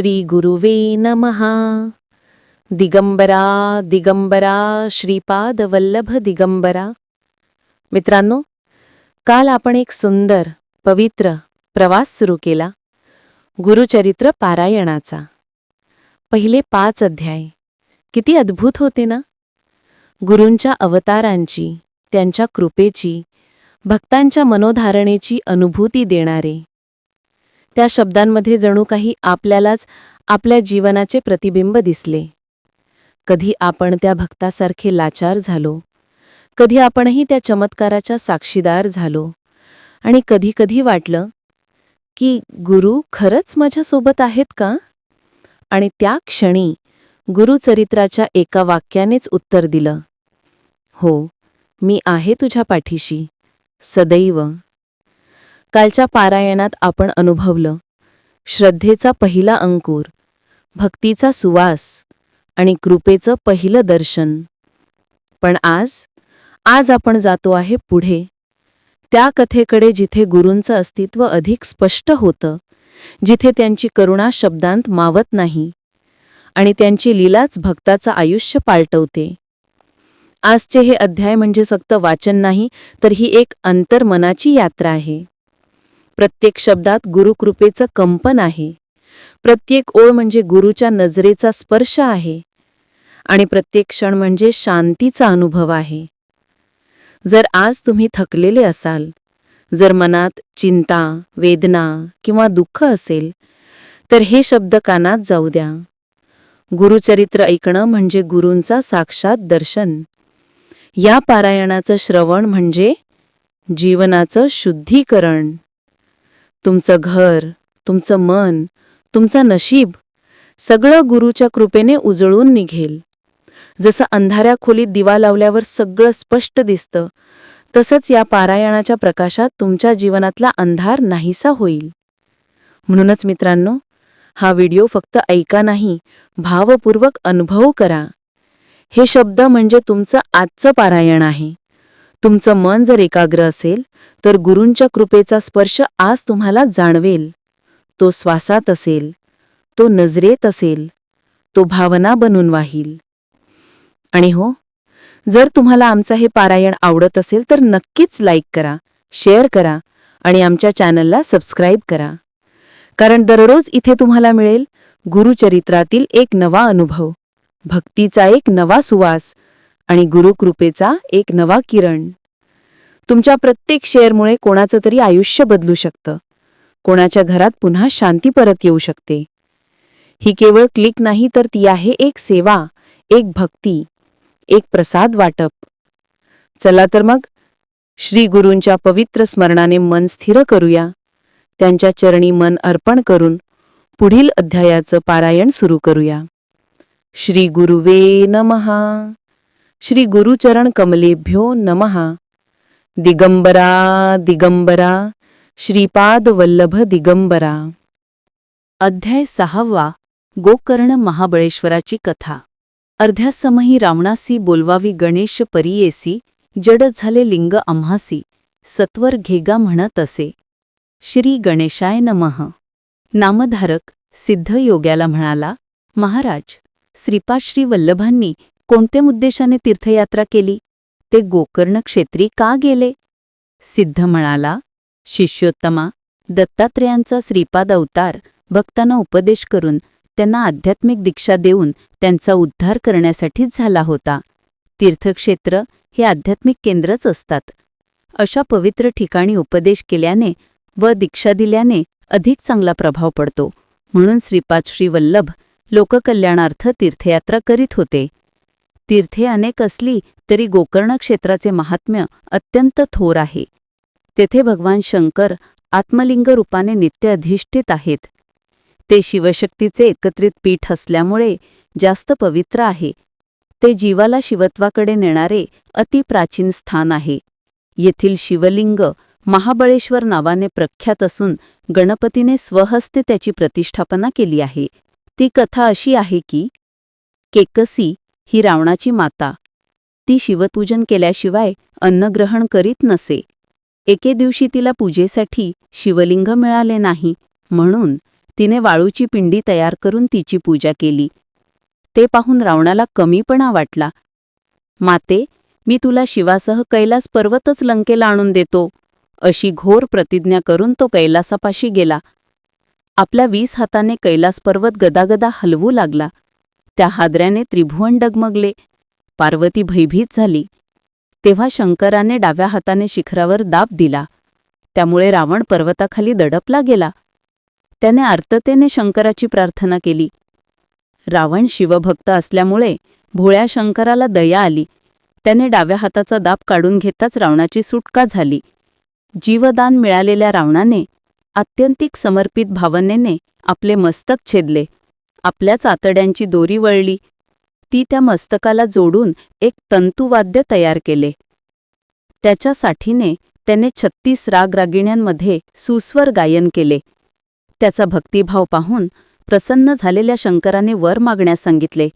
श्री गुरुवे नमहा दिगंबरा दिगंबरा श्रीपाद वल्लभ दिगंबरा। मित्रांनो काल आपण एक सुंदर पवित्र प्रवास सुरू केला गुरुचरित्र पारायणाचा. पहिले पाच अध्याय. किती अद्भुत होते ना? गुरूंच्या अवतारांची त्यांच्या कृपेची भक्तांच्या मनोधारणेची अनुभूती देणारे. त्या शब्दांमध्ये जणू काही आपल्यालाच आपल्या जीवनाचे प्रतिबिंब दिसले. कधी आपण त्या भक्तासारखे लाचार झालो. कधी आपणही त्या चमत्काराच्या साक्षीदार झालो. आणि कधी कधी वाटलं की गुरु खरंच माझ्यासोबत आहेत का? आणि त्या क्षणी गुरुचरित्राच्या एका वाक्यानेच उत्तर दिलं. हो मी आहे तुझ्या पाठीशी. सदैव कालच्या पारायणात आपण अनुभवलं. श्रद्धेचा पहिला अंकुर भक्तीचा सुवास आणि कृपेचं पहिलं दर्शन. पण आज आज आपण जातो आहे पुढे. त्या कथेकडे जिथे गुरूंचं अस्तित्व अधिक स्पष्ट होतं जिथे त्यांची करुणा शब्दांत मावत नाही आणि त्यांची लीलाच भक्ताचं आयुष्य पालटवते. आजचे हे अध्याय म्हणजे फक्त वाचन नाही तर ही एक अंतर्मनाची यात्रा आहे. प्रत्येक शब्दात गुरुकृपेचं कंपन आहे. प्रत्येक ओळ म्हणजे गुरुच्या नजरेचा स्पर्श आहे. आणि प्रत्येक क्षण म्हणजे शांतीचा अनुभव आहे. जर आज तुम्ही थकलेले असाल जर मनात चिंता वेदना किंवा दुःख असेल तर हे शब्द कानात जाऊ द्या. गुरुचरित्र ऐकणं म्हणजे गुरूंचा साक्षात दर्शन. या पारायणाचं श्रवण म्हणजे जीवनाचं शुद्धीकरण. तुमचं घर तुमचं मन तुमचं नशीब सगळं गुरुच्या कृपेने उजळून निघेल. जसं अंधाऱ्या खोलीत दिवा लावल्यावर सगळं स्पष्ट दिसतं तसंच या पारायणाच्या प्रकाशात तुमच्या जीवनातला अंधार नाहीसा होईल. म्हणूनच मित्रांनो हा व्हिडिओ फक्त ऐका नाही भावपूर्वक अनुभव करा. हे शब्द म्हणजे तुमचं आजचं पारायण आहे. तुमचं मन जर एकाग्र असेल तर गुरूंच्या कृपेचा स्पर्श आज तुम्हाला जाणवेल. तो श्वासात असेल तो नजरेत असेल तो भावना बनून वाहील. आणि हो जर तुम्हाला आमचं हे पारायण आवडत असेल तर नक्कीच लाईक करा शेअर करा आणि आमच्या चॅनलला सबस्क्राईब करा. कारण दररोज इथे तुम्हाला मिळेल गुरुचरित्रातील एक नवा अनुभव भक्तीचा एक नवा सुवास आणि गुरुकृपेचा एक नवा किरण. तुमच्या प्रत्येक शेअरमुळे कोणाचं तरी आयुष्य बदलू शकतं. कोणाच्या घरात पुन्हा शांती परत येऊ शकते. ही केवळ क्लिक नाही तर ती आहे एक सेवा एक भक्ती एक प्रसाद वाटप. चला तर मग श्री गुरूंच्या पवित्र स्मरणाने मन स्थिर करूया. त्यांच्या चरणी मन अर्पण करून पुढील अध्यायाचं पारायण सुरू करूया. श्री गुरुवे नमहा श्री गुरुचरण कमलेभ्यो नमहा दिगंबरा दिगंबरा श्रीपाद वल्लभ दिगंबरा. अध्याय सहावा गोकर्ण महाबळेश्वराची कथा. अर्ध्या समही रावणासी बोलवावी गणेश परियेसी जड झाले लिंग आम्हासी सत्वर घेगा म्हणत असे. श्री गणेशाय नमः. नामधारक सिद्ध योग्याला म्हणाला महाराज श्रीपाश्री वल्लभांनी कोणत्या उद्देशाने तीर्थयात्रा केली? ते गोकर्ण क्षेत्री का गेले? सिद्ध म्हणाला शिष्योत्तमा दत्तात्रेयांचा श्रीपाद अवतार भक्तांना उपदेश करून त्यांना आध्यात्मिक दीक्षा देऊन त्यांचा उद्धार करण्यासाठीच झाला होता. तीर्थक्षेत्र हे आध्यात्मिक केंद्रच असतात. अशा पवित्र ठिकाणी उपदेश केल्याने व दीक्षा दिल्याने अधिक चांगला प्रभाव पडतो. म्हणून श्रीपाद श्रीवल्लभ लोककल्याणार्थ तीर्थयात्रा करीत होते. तीर्थे अनेक असली तरी गोकर्ण क्षेत्राचे महात्म्य अत्यंत थोर आहे. तेथे भगवान शंकर आत्मलिंग रूपाने नित्य अधिष्ठित आहेत. ते शिवशक्तीचे एकत्रित पीठ असल्यामुळे जास्त पवित्र आहे. ते जीवाला शिवत्वाकडे नेणारे अतिप्राचीन स्थान आहे. येथील शिवलिंग महाबळेश्वर नावाने प्रख्यात असून गणपतीने स्वहस्ते त्याची प्रतिष्ठापना केली आहे. ती कथा अशी आहे की केकसी ही रावणाची माता. ती शिवपूजन केल्याशिवाय अन्नग्रहण करीत नसे. एके दिवशी तिला पूजेसाठी शिवलिंग मिळाले नाही म्हणून तिने वाळूची पिंडी तयार करून तिची पूजा केली. ते पाहून रावणाला कमीपणा वाटला. माते मी तुला शिवासह कैलास पर्वतच लंकेला आणून देतो अशी घोर प्रतिज्ञा करून तो कैलासापाशी गेला. आपल्या वीस हाताने कैलास पर्वत गदागदा हलवू लागला. त्या हादऱ्याने त्रिभुवन डगमगले. पार्वती भयभीत झाली. तेव्हा शंकराने डाव्या हाताने शिखरावर दाब दिला. त्यामुळे रावण पर्वताखाली दडपला गेला. त्याने आर्ततेने शंकराची प्रार्थना केली. रावण शिवभक्त असल्यामुळे भोळ्या शंकराला दया आली. त्याने डाव्या हाताचा दाब काढून घेताच रावणाची सुटका झाली. जीवदान मिळालेल्या रावणाने आत्यंतिक समर्पित भावनेने आपले मस्तक छेदले. आपल्याच आतड्यांची दोरी वळली. ती त्या मस्तकाला जोडून एक तंतुवाद्य तयार केले. त्याच्या साठीने त्याने छत्तीस रागरागिण्यांमध्ये सुस्वर गायन केले. त्याचा भक्तिभाव पाहून प्रसन्न झालेल्या शंकराने वर मागण्यास सांगितले.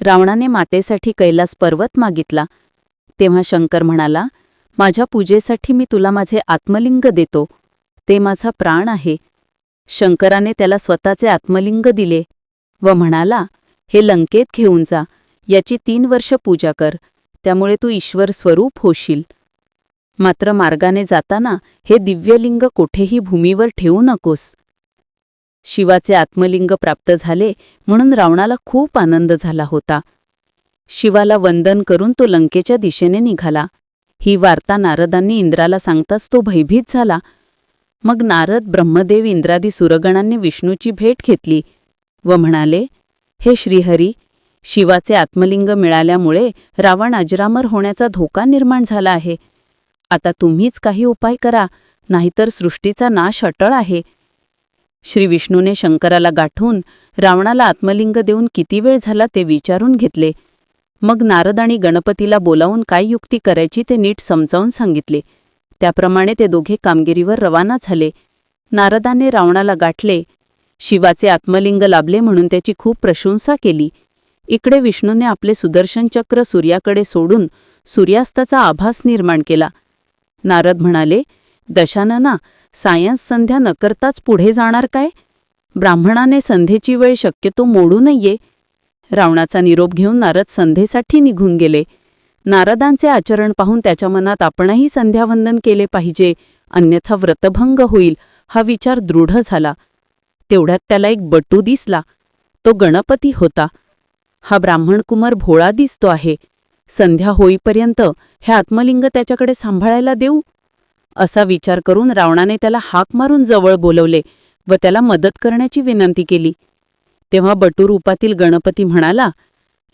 रावणाने मातेसाठी कैलास पर्वत मागितला. तेव्हा शंकर म्हणाला माझ्या पूजेसाठी मी तुला माझे आत्मलिंग देतो. ते माझा प्राण आहे. शंकराने त्याला स्वतःचे आत्मलिंग दिले. व म्हणाला हे लंकेत घेऊन जा याची तीन वर्ष पूजा कर त्यामुळे तू ईश्वर स्वरूप होशील मात्र मार्गाने जाताना हे दिव्यलिंग कोठेही भूमीवर ठेवू नकोस. शिवाचे आत्मलिंग प्राप्त झाले म्हणून रावणाला खूप आनंद झाला होता. शिवाला वंदन करून तो लंकेच्या दिशेने निघाला. ही वार्ता नारदांनी इंद्राला सांगताच तो भयभीत झाला. मग नारद ब्रह्मदेव इंद्रादी सुरगणांनी विष्णूची भेट घेतली. व म्हणाले हे श्रीहरी शिवाचे आत्मलिंग मिळाल्यामुळे रावण अजरामर होण्याचा धोका निर्माण झाला आहे. आता तुम्हीच काही उपाय करा नाहीतर सृष्टीचा नाश अटळ आहे. श्री विष्णूने शंकराला गाठून रावणाला आत्मलिंग देऊन किती वेळ झाला ते विचारून घेतले. मग नारद आणि गणपतीला बोलावून काय युक्ती करायची ते नीट समजावून सांगितले. त्याप्रमाणे ते दोघे कामगिरीवर रवाना झाले. नारदाने रावणाला गाठले शिवाचे आत्मलिंग लाभले म्हणून त्याची खूप प्रशंसा केली. इकडे विष्णूने आपले सुदर्शन चक्र सूर्याकडे सोडून सूर्यास्ताचा आभास निर्माण केला. नारद म्हणाले दशानना सायन्स संध्या न करताच पुढे जाणार काय? ब्राह्मणाने संध्येची वेळ शक्यतो मोडू नये. रावणाचा निरोप घेऊन नारद संध्येसाठी निघून गेले. नारदांचे आचरण पाहून त्याच्या मनात आपणही संध्यावंदन केले पाहिजे अन्यथा व्रतभंग होईल हा विचार दृढ झाला. तेवढ्यात त्याला एक बटू दिसला. तो गणपती होता. हा ब्राह्मणकुमार भोळा दिसतो आहे. संध्या होईपर्यंत हे आत्मलिंग त्याच्याकडे सांभाळायला देऊ? असा विचार करून रावणाने त्याला हाक मारून जवळ बोलवले व त्याला मदत करण्याची विनंती केली. तेव्हा बटू रूपातील गणपती म्हणाला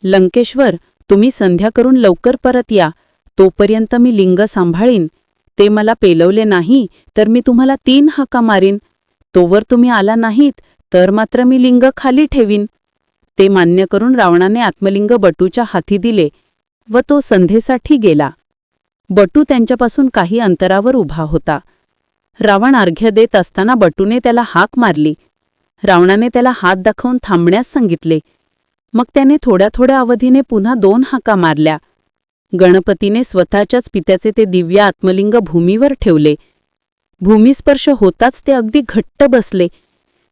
लंकेश्वर तुम्ही संध्या करून लवकर परत या. तोपर्यंत मी लिंग सांभाळीन. ते मला पेलवले नाही तर मी तुम्हाला तीन हाका मारीन. तोवर तुम्ही आला नाहीत तर मात्र मी लिंग खाली ठेवीन. ते मान्य करून रावणाने आत्मलिंग बटूच्या हाती दिले व तो संधेसाठी गेला. बटू त्यांच्यापासून काही अंतरावर उभा होता. रावण अर्घ्य देत असताना बटूने त्याला हाक मारली. रावणाने त्याला हात दाखवून थांबण्यास सांगितले. मग त्याने थोड्या थोड्या अवधीने पुन्हा दोन हाका मारल्या. गणपतीने स्वतःच्याच पित्याचे ते दिव्य आत्मलिंग भूमीवर ठेवले. भूमिस्पर्श होताच ते अगदी घट्ट बसले.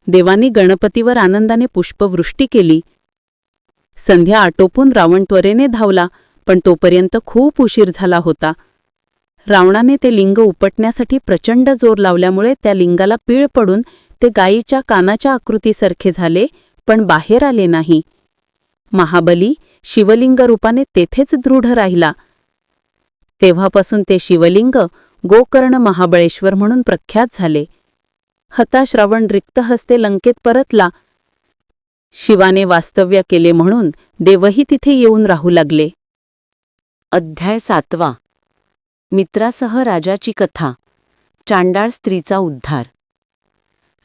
देवानी गणपतीवर आनंदाने पुष्पवृष्टी केली. संध्या आटोपून रावण त्वरेने धावला पण तोपर्यंत खूप उशीर झाला होता. रावणाने ते लिंग उपटण्यासाठी प्रचंड जोर लावल्यामुळे त्या लिंगाला पीळ पडून ते गायीच्या कानाच्या आकृतीसारखे झाले पण बाहेर आले नाही. महाबली शिवलिंग रूपाने तेथेच दृढ राहिला. तेव्हापासून ते शिवलिंग गोकर्ण महाबळेश्वर म्हणून प्रख्यात झाले. हताश रावण रिक्त हस्ते लंकेत परतला. शिवाने वास्तव्य केले म्हणून देवही तिथे येऊन राहू लागले. अध्याय सातवा. मित्रासह राजाची कथा. चांडाळ स्त्रीचा उद्धार.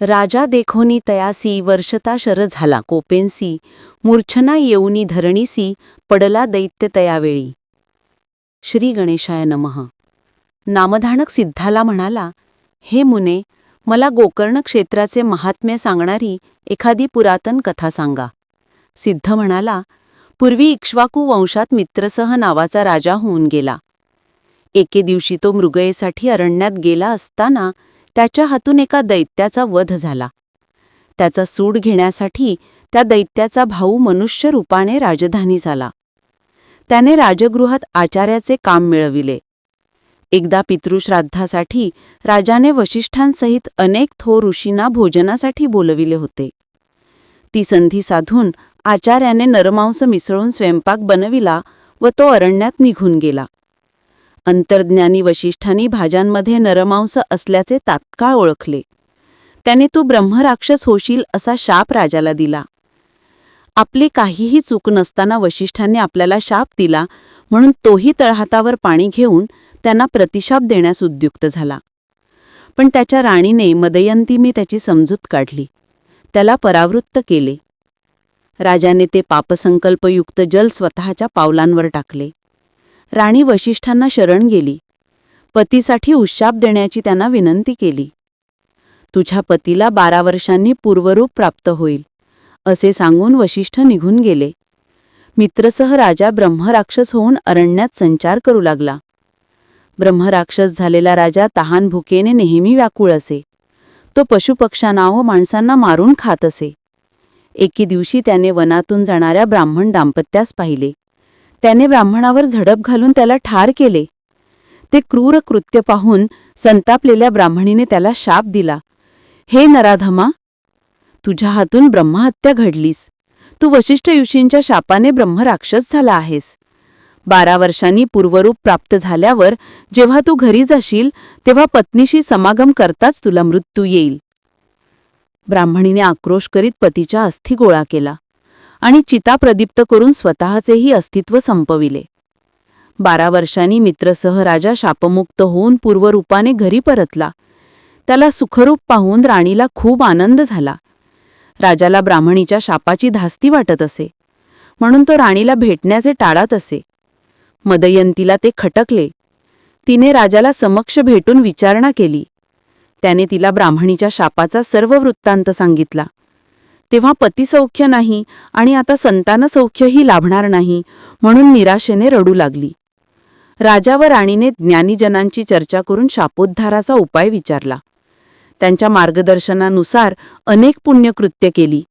राजा देखोनी तयासी वर्षता शर झाला कोपेंसी मूर्छना येऊनी धरणीसी पडला दैत्य तयावेळी. श्री गणेशाय नमः. नामधानक सिद्धाला म्हणाला हे मुने मला गोकर्ण क्षेत्राचे महात्म्य सांगणारी एखादी पुरातन कथा सांगा. सिद्ध म्हणाला पूर्वी इक्ष्वाकू वंशात मित्रसह नावाचा राजा होऊन गेला. एके दिवशी तो मृगयेसाठी अरण्यात गेला असताना त्याच्या हातून एका दैत्याचा वध झाला. त्याचा सूड घेण्यासाठी त्या दैत्याचा भाऊ मनुष्य रूपाने राजधानी झाला. त्याने राजगृहात आचार्याचे काम मिळविले. एकदा पितृश्राद्धासाठी राजाने वशिष्ठांसहित अनेक थोर ऋषींना भोजनासाठी बोलविले होते. ती संधी साधून आचार्याने नरमांस मिसळून स्वयंपाक बनविला व तो अरण्यात निघून गेला. अंतर्ज्ञानी वशिष्ठांनी भाज्यांमध्ये नरमांस असल्याचे तात्काळ ओळखले. त्याने तू ब्रह्मराक्षस होशील असा शाप राजाला दिला. आपली काहीही चूक नसताना वशिष्ठांनी आपल्याला शाप दिला म्हणून तोही तळहातावर पाणी घेऊन त्यांना प्रतिशाप देण्यास उद्युक्त झाला. पण त्याच्या राणीने मदयंती मी त्याची समजूत काढली. त्याला परावृत्त केले. राजाने ते पापसंकल्पयुक्त जल स्वतःच्या पावलांवर टाकले. राणी वशिष्ठांना शरण गेली. पतीसाठी उशाप देण्याची त्यांना विनंती केली. तुझ्या पतीला बारा वर्षांनी पूर्वरूप प्राप्त होईल. असे सांगून वशिष्ठ निघून गेले. मित्रसह राजा ब्रह्मराक्षस होऊन अरण्यात संचार करू लागला. ब्रह्मराक्षस झालेला राजा तहान भुकेने नेहमी व्याकुळ असे. तो पशुपक्ष्यांना व माणसांना मारून खात असे. एके दिवशी त्याने वनातून जाणाऱ्या ब्राह्मण दाम्पत्यास पाहिले. त्याने ब्राह्मणावर झडप घालून त्याला ठार केले. ते क्रूर कृत्य पाहून संतापलेल्या ब्राह्मणीने त्याला शाप दिला. हे नराधमा तुझ्या हातून ब्रह्महत्या घडलीस. तू वशिष्ठ ऋषींच्या शापाने ब्रह्मराक्षस झाला आहेस. बारा वर्षांनी पूर्वरूप प्राप्त झाल्यावर जेव्हा तू घरी जाशील तेव्हा पत्नीशी समागम करताच तुला मृत्यू येईल. ब्राह्मणीने आक्रोश करीत पतीच्या अस्थी गोळा केला आणि चिता प्रदीप्त करून स्वतःचेही अस्तित्व संपविले. बारा वर्षांनी मित्रसह राजा शापमुक्त होऊन पूर्वरूपाने घरी परतला. त्याला सुखरूप पाहून राणीला खूप आनंद झाला. राजाला ब्राह्मणीच्या शापाची धास्ती वाटत असे. म्हणून तो राणीला भेटण्याचे टाळत असे. मदयंतीला ते खटकले. तिने राजाला समक्ष भेटून विचारणा केली. त्याने तिला ब्राह्मणीच्या शापाचा सर्व वृत्तांत सांगितला. तेव्हा पतिसौख्य नाही आणि आता संतानसौख्यही लाभणार नाही म्हणून निराशेने रडू लागली. राजा व राणीने ज्ञानीजनांची चर्चा करून शापोद्धाराचा उपाय विचारला. त्यांच्या मार्गदर्शनानुसार अनेक पुण्यकृत्य केली.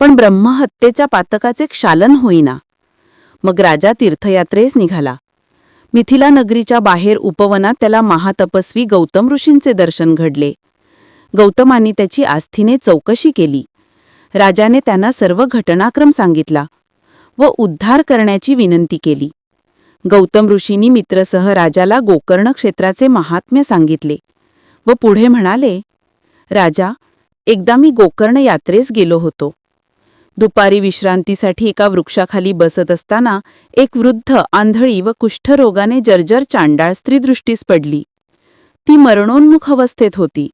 पण ब्रह्महत्येच्या पातकाचे क्षालन होईना. मग राजा तीर्थयात्रेस निघाला. मिथिला नगरीच्या बाहेर उपवनात त्याला महातपस्वी गौतम ऋषींचे दर्शन घडले. गौतमांनी त्याची आस्थीने चौकशी केली. राजाने त्यांना सर्व घटनाक्रम सांगितला व उद्धार करण्याची विनंती केली. गौतम ऋषींनी मित्रसह राजाला गोकर्ण क्षेत्राचे महात्म्य सांगितले व पुढे म्हणाले राजा एकदा मी गोकर्ण यात्रेस गेलो होतो. दुपारी विश्रांतीसाठी एका वृक्षाखाली बसत असताना एक वृद्ध आंधळी व कुष्ठरोगाने जर्जर चांडाळ स्त्री दृष्टीस पडली. ती मरणोन्मुख अवस्थेत होती.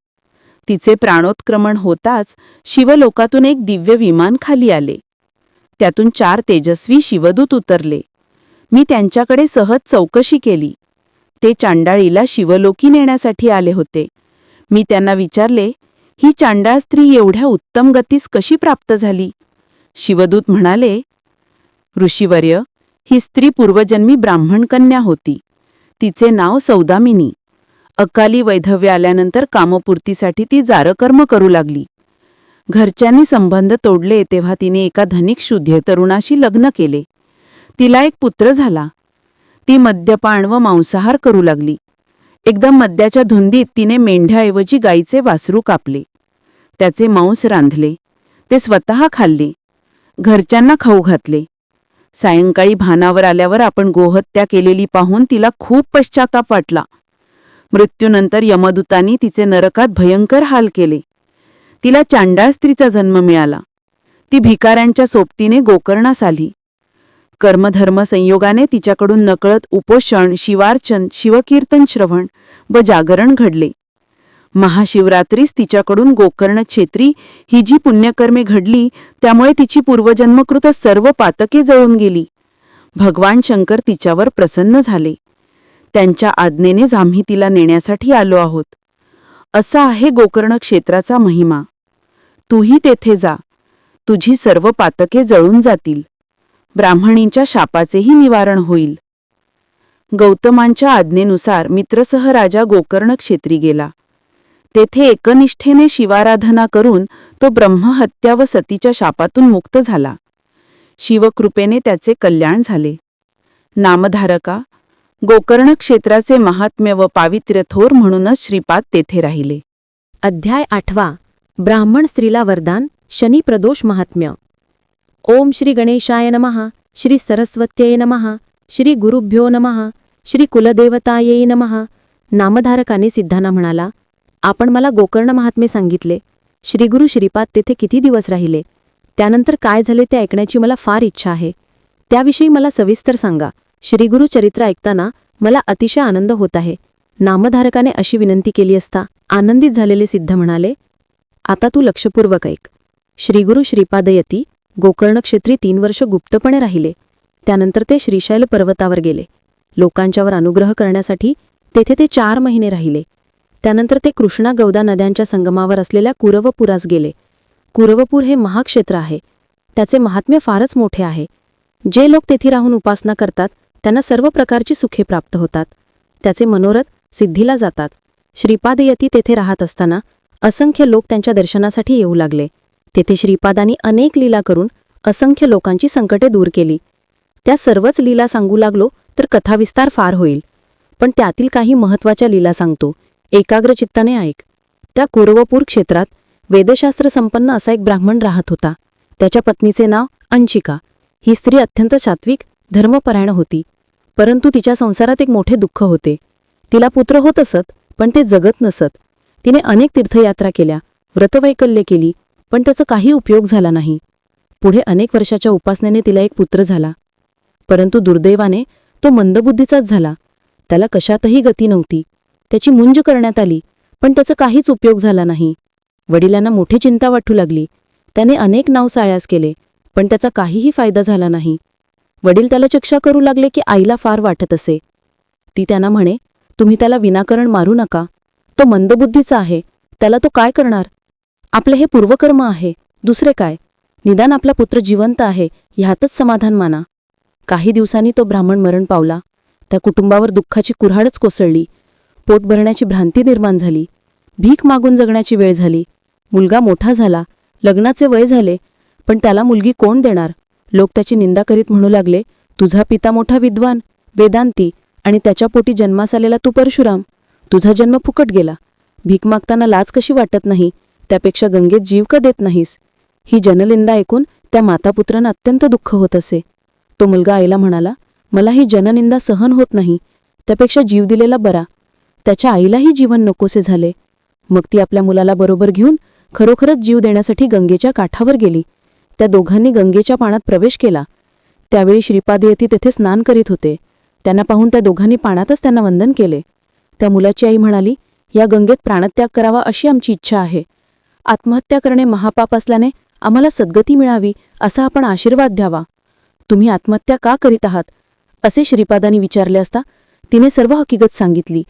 तिचे प्राणोत्क्रमण होताच शिवलोकातून एक दिव्य विमान खाली आले. त्यातून चार तेजस्वी शिवदूत उतरले. मी त्यांच्याकडे सहज चौकशी केली. ते चांडाळीला शिवलोकी नेण्यासाठी आले होते. मी त्यांना विचारले ही चांडाळ स्त्री एवढ्या उत्तम गतीस कशी प्राप्त झाली? शिवदूत म्हणाले ऋषीवर्य ही स्त्री पूर्वजन्मी ब्राह्मण कन्या होती. तिचे नाव सौदामिनी. अकाली वैधव्य आल्यानंतर कामपूर्तीसाठी ती जारकर्म करू लागली. घरच्यांनी संबंध तोडले तेव्हा तिने एका धनिक शुद्ध तरुणाशी लग्न केले. तिला एक पुत्र झाला. ती मद्यपान व मांसाहार करू लागली. एकदम मद्याच्या धुंदीत तिने मेंढ्याऐवजी गाईचे वासरू कापले. त्याचे मांस रांधले. ते स्वतः खाल्ले. घरच्यांना खाऊ घातले. सायंकाळी भानावर आल्यावर आपण गोहत्या केलेली पाहून तिला खूप पश्चाताप वाटला. मृत्यूनंतर यमदूतांनी तिचे नरकात भयंकर हाल केले. तिला चांडाळ स्त्रीचा जन्म मिळाला. ती भिकाऱ्यांच्या सोबतीने गोकर्णास आली. कर्मधर्म संयोगाने तिच्याकडून नकळत उपोषण शिवार्चन शिवकीर्तन श्रवण व जागरण घडले. महाशिवरात्रीस तिच्याकडून गोकर्ण छेत्री ही जी पुण्यकर्मे घडली त्यामुळे तिची पूर्वजन्मकृत सर्व पातके जळून गेली. भगवान शंकर तिच्यावर प्रसन्न झाले. त्यांच्या आज्ञेनेच आम्ही तिला नेण्यासाठी आलो आहोत. असा आहे गोकर्ण क्षेत्राचा महिमा. तूही तेथे जा. तुझी सर्व पातके जळून जातील. ब्राह्मणींच्या शापाचेही निवारण होईल. गौतमांच्या आज्ञेनुसार मित्रसह राजा गोकर्ण क्षेत्री गेला. तेथे एकनिष्ठेने शिवाराधना करून तो ब्रह्महत्या व सतीच्या शापातून मुक्त झाला. शिवकृपेने त्याचे कल्याण झाले. नामधारका गोकर्ण क्षेत्राचे महात्म्य व पावित्र्य थोर म्हणूनच श्रीपाद तेथे राहिले. अध्याय आठवा. ब्राह्मण स्त्रीला वरदान शनी प्रदोष महात्म्य. ओम श्री गणेशाय नमहा श्री सरस्वत्यै नमहा श्री गुरुभ्यो नमहा श्री कुलदेवतायै नमहा नामधारकाने सिद्धांना म्हणाला आपण मला गोकर्ण महात्मे सांगितले. श्रीगुरु श्रीपाद तेथे किती दिवस राहिले? त्यानंतर काय झाले ते ऐकण्याची मला फार इच्छा आहे. त्याविषयी मला सविस्तर सांगा श्रीगुरु चरित्र ऐकताना मला अतिशय आनंद होत आहे. नामधारकाने अशी विनंती केली असता आनंदित झालेले सिद्ध म्हणाले आता तू लक्षपूर्वक ऐक. श्रीगुरु श्रीपादयती गोकर्ण क्षेत्री तीन वर्ष गुप्तपणे राहिले. त्यानंतर ते श्रीशैल पर्वतावर गेले. लोकांच्यावर अनुग्रह करण्यासाठी तेथे ते चार महिने राहिले. त्यानंतर ते कृष्णा गौदा नद्यांच्या संगमावर असलेल्या कुरवपुरास गेले. कुरवपूर हे महाक्षेत्र आहे. त्याचे महात्म्य फारच मोठे आहे. जे लोक तेथे राहून उपासना करतात त्यांना सर्व प्रकारची सुखे प्राप्त होतात. त्याचे मनोरथ सिद्धीला जातात. श्रीपादयती तेथे राहत असताना असंख्य लोक त्यांच्या दर्शनासाठी येऊ लागले. तेथे श्रीपादांनी अनेक लीला करून असंख्य लोकांची संकटे दूर केली. त्या सर्वच लीला सांगू लागलो तर कथाविस्तार फार होईल. पण त्यातील काही महत्त्वाच्या लीला सांगतो. एकाग्र चित्ताने ऐक. त्या कुरवपूर क्षेत्रात वेदशास्त्र संपन्न असा एक ब्राह्मण राहत होता. त्याच्या पत्नीचे नाव अंशिका ही स्त्री अत्यंत सात्विक धर्मपरायण होती. परंतु तिच्या संसारात एक मोठे दुःख होते. तिला पुत्र होत असत पण ते जगत नसत. तिने अनेक तीर्थयात्रा केल्या व्रतवैकल्य केली पण त्याचा काही उपयोग झाला नाही. पुढे अनेक वर्षाच्या उपासनेने तिला एक पुत्र झाला. परंतु दुर्दैवाने तो मंदबुद्धीचाच झाला. त्याला कशातही गती नव्हती. त्याची मुंज करण्यात आली पण त्याचा काहीच उपयोग झाला नाही. वडिलांना मोठी चिंता वाटू लागली. त्याने अनेक नाव साळ्यास केले पण त्याचा काहीही फायदा झाला नाही. वडील त्याला चक्षा करू लागले की आईला फार वाटत असे. ती त्यांना म्हणे तुम्ही त्याला विनाकारण मारू नका. तो मंदबुद्धीचा आहे. त्याला तो काय करणार? आपले हे पूर्वकर्म आहे. दुसरे काय? निदान आपला पुत्र जिवंत आहे ह्यातच समाधान माना. काही दिवसांनी तो ब्राह्मण मरण पावला. त्या कुटुंबावर दुःखाची कुऱ्हाडच कोसळली. पोट भरण्याची भ्रांती निर्माण झाली. भीक मागून जगण्याची वेळ झाली. मुलगा मोठा झाला. लग्नाचे वय झाले. पण त्याला मुलगी कोण देणार? लोक त्याची निंदा करीत म्हणू लागले तुझा पिता मोठा विद्वान वेदांती आणि त्याच्या पोटी जन्मास आलेला तू परशुराम. तुझा जन्म फुकट गेला. भीक मागताना लाज कशी वाटत नाही? त्यापेक्षा गंगेत जीव का देत नाहीस? ही जननिंदा ऐकून त्या मातापुत्रांना अत्यंत दुःख होत असे. तो मुलगा आईला म्हणाला मला ही जननिंदा सहन होत नाही. त्यापेक्षा जीव दिलेला बरा. त्याच्या आईलाही जीवन नकोसे झाले. मग ती आपल्या मुलाला बरोबर घेऊन खरोखरच जीव देण्यासाठी गंगेच्या काठावर गेली. त्या दोघांनी गंगेच्या पाण्यात प्रवेश केला. त्यावेळी श्रीपादयती तेथे स्नान करीत होते. त्यांना पाहून त्या दोघांनी पाण्यातच त्यांना वंदन केले. त्या मुलाची आई म्हणाली या गंगेत प्राणत्याग करावा अशी आमची इच्छा आहे. आत्महत्या करणे महापाप असल्याने आम्हाला सद्गती मिळावी असा आपण आशीर्वाद द्यावा. तुम्ही आत्महत्या का करीत आहात? असे श्रीपादांनी विचारले असता तिने सर्व हकीकत सांगितली.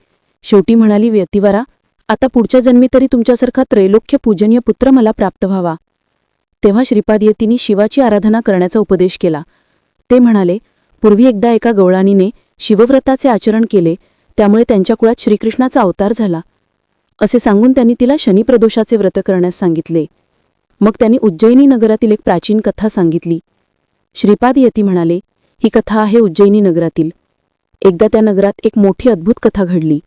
शेवटी म्हणाली व्यतिवारा आता पुढच्या जन्मी तरी तुमच्यासारखा त्रैलोक्य पूजनीय पुत्र मला प्राप्त व्हावा. तेव्हा श्रीपाद यतीने शिवाची आराधना करण्याचा उपदेश केला. ते म्हणाले पूर्वी एकदा एका गवळानीने शिवव्रताचे आचरण केले त्यामुळे त्यांच्या कुळात श्रीकृष्णाचा अवतार झाला. असे सांगून त्यांनी तिला शनिप्रदोषाचे व्रत करण्यास सांगितले. मग त्यांनी उज्जैनी नगरातील एक प्राचीन कथा सांगितली. श्रीपाद यती म्हणाले ही कथा आहे उज्जैनी नगरातील. एकदा त्या नगरात एक मोठी अद्भुत कथा घडली.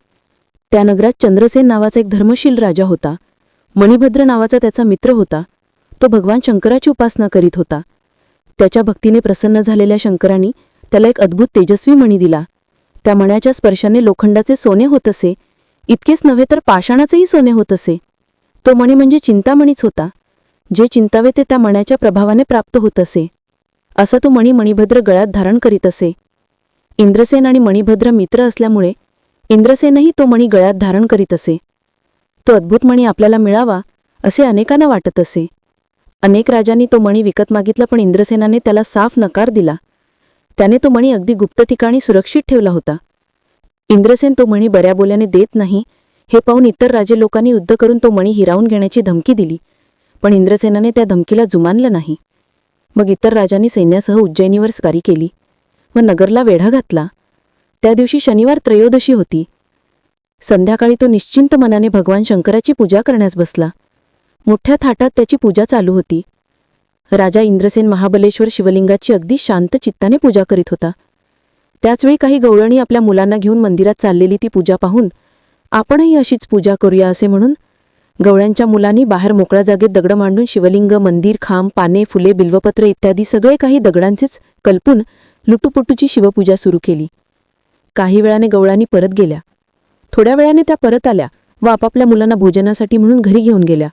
त्या नगरात चंद्रसेन नावाचा एक धर्मशील राजा होता. मणिभद्र नावाचा त्याचा मित्र होता. तो भगवान शंकराची उपासना करीत होता. त्याच्या भक्तीने प्रसन्न झालेल्या शंकरांनी त्याला एक अद्भुत तेजस्वी मणी दिला. त्या मण्याच्या स्पर्शाने लोखंडाचे सोने होत असे इतकेच नव्हे तर पाषाणाचेही सोने होत असे. तो मणी म्हणजे चिंतामणीच होता. जे चिंतावे ते त्या मण्याच्या प्रभावाने प्राप्त होत असे. असा तो मणी मणिभद्र गळ्यात धारण करीत असे. इंद्रसेन आणि मणिभद्र मित्र असल्यामुळे इंद्रसेनही तो मणी गळ्यात धारण करीत असे. तो अद्भुत मणी आपल्याला मिळावा असे अनेकांना वाटत असे. अनेक राजांनी तो मणी विकत मागितला पण इंद्रसेनाने त्याला साफ नकार दिला. त्याने तो मणी अगदी गुप्त ठिकाणी सुरक्षित ठेवला होता. इंद्रसेन तो मणी बऱ्या बोल्याने देत नाही. हे पाहून इतर राजे लोकांनी युद्ध करून तो मणी हिरावून घेण्याची धमकी दिली. पण इंद्रसेनाने त्या धमकीला जुमानलं नाही. मग इतर राजांनी सैन्यासह उज्जैनीवर स्कारी केली. व नगरला वेढा घातला. त्या दिवशी शनिवार त्रयोदशी होती. संध्याकाळी तो निश्चिंत मनाने भगवान शंकराची पूजा करण्यास बसला. मोठ्या थाटात त्याची पूजा चालू होती. राजा इंद्रसेन महाबलेश्वर शिवलिंगाची अगदी शांत चित्ताने पूजा करीत होता. त्याचवेळी काही गवळणी आपल्या मुलांना घेऊन मंदिरात चाललेली ती पूजा पाहून आपणही अशीच पूजा करूया असे म्हणून गवळ्यांच्या मुलांनी बाहेर मोकळ्या जागेत दगड मांडून शिवलिंग मंदिर खांब पाने फुले बिल्वपत्र इत्यादी सगळे काही दगडांचेच कल्पून लुटूपुटूची शिवपूजा सुरू केली. काही वेळाने गवळांनी परत गेल्या. थोड्या वेळाने त्या परत आल्या व आपापल्या मुलांना भोजनासाठी म्हणून घरी घेऊन गेल्या.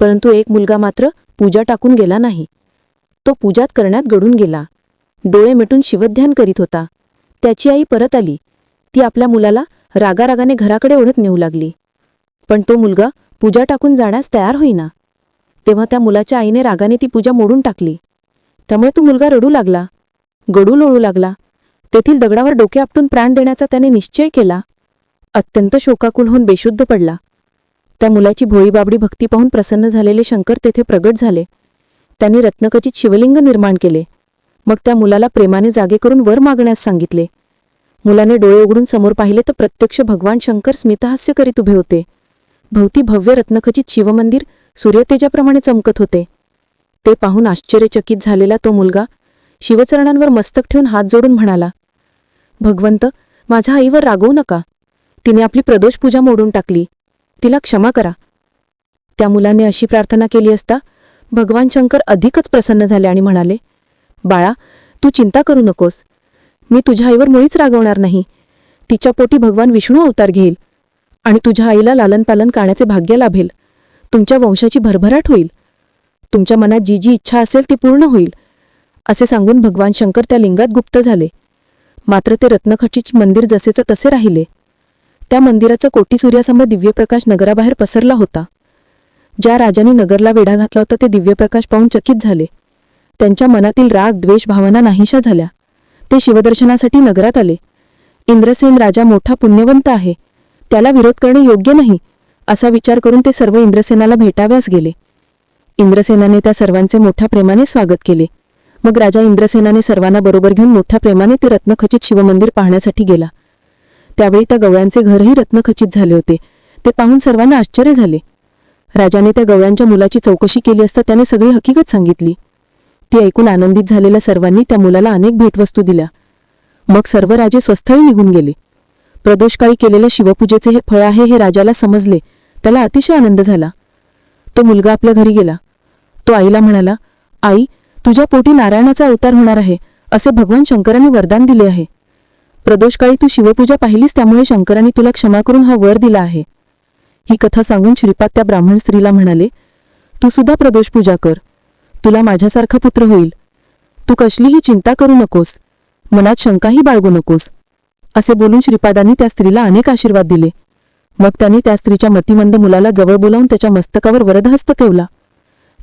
परंतु एक मुलगा मात्र पूजा टाकून गेला नाही. तो पूजात करण्यात गडून गेला. डोळे मिटून शिवध्यान करीत होता. त्याची आई परत आली. ती आपल्या मुलाला रागारागाने घराकडे ओढत नेऊ लागली. पण तो मुलगा पूजा टाकून जाण्यास तयार होईना. तेव्हा त्या मुलाच्या आईने रागाने ती पूजा मोडून टाकली. त्यामुळे तो मुलगा रडू लागला. गडू लोळू लागला. तेथील दगडावर डोके आपटून प्राण देण्याचा त्याने निश्चय केला. अत्यंत शोकाकुल होऊन बेशुद्ध पडला. त्या मुलाची भोळीबाबडी भक्ती पाहून प्रसन्न झालेले शंकर तेथे प्रगट झाले. त्यांनी रत्नकचित शिवलिंग निर्माण केले. मग त्या मुलाला प्रेमाने जागे करून वर मागण्यास सांगितले. मुलाने डोळे उघडून समोर पाहिले तर प्रत्यक्ष भगवान शंकर स्मितहास्य करीत उभे होते. भोवती भव्य रत्नखचित शिवमंदिर सूर्यतेजाप्रमाणे चमकत होते. ते पाहून आश्चर्यचकित झालेला तो मुलगा शिवचरणांवर मस्तक ठेवून हात जोडून म्हणाला भगवंत माझ्या आईवर रागवू नका. तिने आपली प्रदोष पूजा मोडून टाकली. तिला क्षमा करा. त्या मुलाने अशी प्रार्थना केली असता भगवान शंकर अधिकच प्रसन्न झाले आणि म्हणाले बाळा तू चिंता करू नकोस. मी तुझ्या आईवर मुळीच रागवणार नाही. तिच्या पोटी भगवान विष्णू अवतार घेईल आणि तुझ्या आईला लालनपालन करण्याचे भाग्य लाभेल. तुमच्या वंशाची भरभराट होईल. तुमच्या मनात जी जी इच्छा असेल ती पूर्ण होईल असे सांगून भगवान शंकर त्या लिंगात गुप्त झाले. मात्र ते रत्नखचित मंदिर जसेचं तसे राहिले. त्या मंदिराचा कोटी सूर्यासमोर दिव्यप्रकाश नगराबाहेर पसरला होता. ज्या राजाने नगरला वेढा घातला होता ते दिव्यप्रकाश पाहून चकित झाले. त्यांच्या मनातील राग द्वेष भावना नाहीशा झाल्या. ते शिवदर्शनासाठी नगरात आले. इंद्रसेन राजा मोठा पुण्यवंत आहे. त्याला विरोध करणे योग्य नाही असा विचार करून ते सर्व इंद्रसेनाला भेटाव्यास गेले. इंद्रसेनाने त्या सर्वांचे मोठ्या प्रेमाने स्वागत केले. मग राजा इंद्रसेनाने सर्वांना बरोबर घेऊन मोठ्या प्रेमाने ते रत्नखचित शिवमंदिर पाहण्यासाठी गेला. त्यावेळी त्या गवळ्यांचे घरही रत्नखचित झाले होते. ते पाहून सर्वांना आश्चर्य झाले. राजाने त्या गवळ्यांच्या मुलाची चौकशी केली असता त्याने सगळी हकीकत सांगितली. ती ऐकून आनंदित झालेल्या सर्वांनी त्या मुलाला अनेक भेटवस्तू दिल्या. मग सर्व राजे स्वस्थळी निघून गेले. प्रदोषकाळी केलेल्या शिवपूजेचे हे फळ आहे हे राजाला समजले. त्याला अतिशय आनंद झाला. तो मुलगा आपल्या घरी गेला. तो आईला म्हणाला आई तुझ्या पोटी नारायणाचा अवतार होणार आहे असे भगवान शंकराने वरदान दिले आहे. प्रदोषकाळी तू शिवपूजा पाहिलीस त्यामुळे शंकरांनी तुला क्षमा करून हा वर दिला आहे. ही कथा सांगून श्रीपाद त्या ब्राह्मण स्त्रीला म्हणाले तू सुद्धा प्रदोष पूजा कर. तुला माझ्यासारखा पुत्र होईल. तू कसलीही चिंता करू नकोस. मनात शंकाही बाळगू नकोस. असे बोलून श्रीपादांनी त्या स्त्रीला अनेक आशीर्वाद दिले. मग त्यांनी त्या स्त्रीच्या मतिमंद मुलाला जवळ बोलावून त्याच्या मस्तकावर वरदहस्त ठेवला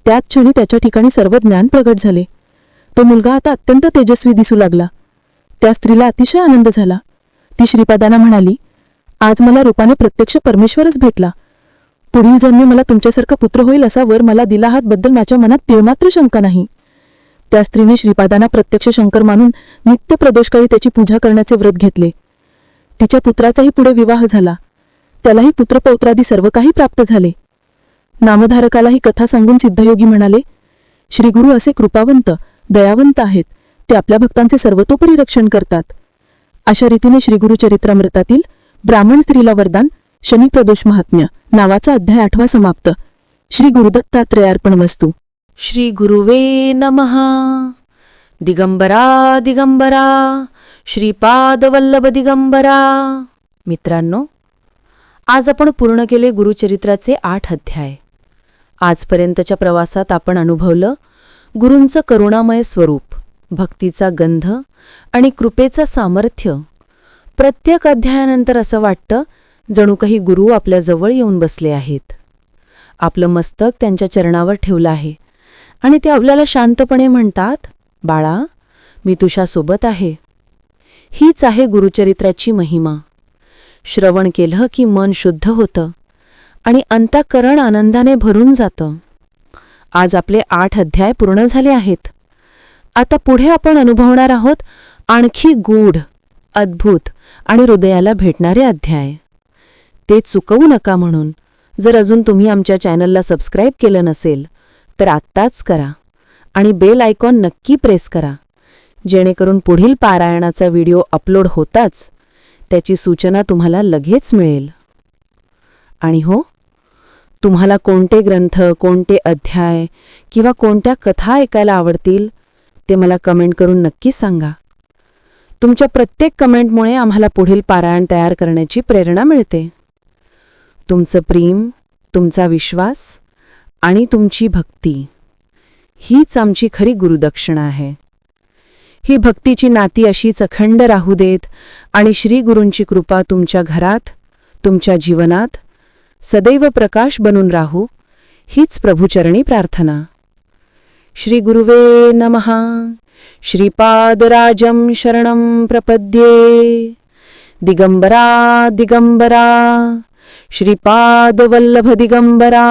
त्याच क्षणी त्याच्या ठिकाणी सर्व ज्ञान प्रगट झाले. तो मुलगा आता अत्यंत तेजस्वी दिसू लागला. त्या स्त्रीला अतिशय आनंद झाला. ती श्रीपादांना म्हणाली आज मला रूपाने प्रत्यक्ष परमेश्वरच भेटला. पुढील जन्मी मला तुमच्यासारखा पुत्र होईल असा वर मला दिला हात बद्दल माझ्या मनात तिळमात्र शंका नाही. त्या स्त्रीने श्रीपादांना प्रत्यक्ष शंकर मानून नित्य प्रदोषकाळी त्याची पूजा करण्याचे व्रत घेतले. तिच्या पुत्राचाही पुढे विवाह झाला. त्यालाही पुत्रपौत्रादी सर्व काही प्राप्त झाले. नामधारकाला ही कथा सांगून सिद्धयोगी म्हणाले श्रीगुरु असे कृपावंत दयावंत आहेत. ते आपल्या भक्तांचे सर्वतोपरी रक्षण करतात. अशा रीतीने श्रीगुरुचरित्रामृतातील ब्राह्मण स्त्रीला वरदान शनी प्रदोष महात्म्य नावाचा अध्याय आठवा समाप्त. श्री गुरुदत्तात्रयार्पण वस्तू. श्री गुरुवे नमहा दिगंबरा दिगंबरा. श्रीपादवल्लभ दिगंबरा. मित्रांनो आज आपण पूर्ण केले गुरुचरित्राचे आठ अध्याय. आजपर्यंतच्या प्रवासात आपण अनुभवलं गुरूंचं करुणामय स्वरूप भक्तीचा गंध आणि कृपेचं सामर्थ्य. प्रत्येक अध्यायानंतर असं वाटतं जणू काही गुरु आपल्या जवळ येऊन बसले आहेत. आपलं मस्तक त्यांच्या चरणावर ठेवलं आहे. आणि ते आपल्याला शांतपणे म्हणतात बाळा मी तुझ्यासोबत आहे. हीच आहे गुरुचरित्राची महिमा. श्रवण केलं की मन शुद्ध होतं आणि अंतःकरण आनंदाने भरून जातं. आज आपले आठ अध्याय पूर्ण झाले आहेत. आता पुढे आपण अनुभवणार आहोत आणखी गूढ अद्भुत आणि हृदयाला भेटणारे अध्याय. ते चुकवू नका म्हणून. जर अजून तुम्ही आमच्या चॅनलला सबस्क्राईब केलं नसेल तर आत्ताच करा. आणि बेल आयकॉन नक्की प्रेस करा. जेणेकरून पुढील पारायणाचा व्हिडिओ अपलोड होताच त्याची सूचना तुम्हाला लगेच मिळेल. आणि हो तुम्हाला कोणते ग्रंथ कोणते अध्याय किंवा कोणत्या कथा ऐकायला आवडतील ते मला कमेंट करून नक्की सांगा. तुमच्या प्रत्येक कमेंटमुळे आम्हाला पुढील पारायण तयार करण्याची प्रेरणा मिळते. तुमचं प्रेम तुमचा विश्वास आणि तुमची भक्ती. हीच आमची खरी गुरुदक्षिणा आहे. ही भक्तीची नाती अशीच अखंड राहू देत आणि श्रीगुरूंची कृपा तुमच्या घरात तुमच्या जीवनात सदैव प्रकाश बनून राहू हीच प्रभुचरणी प्रार्थना. श्री गुरुवे नमः. श्रीपादराजं शरणं प्रपद्ये. दिगंबरा दिगंबरा. श्रीपादवल्लभ दिगंबरा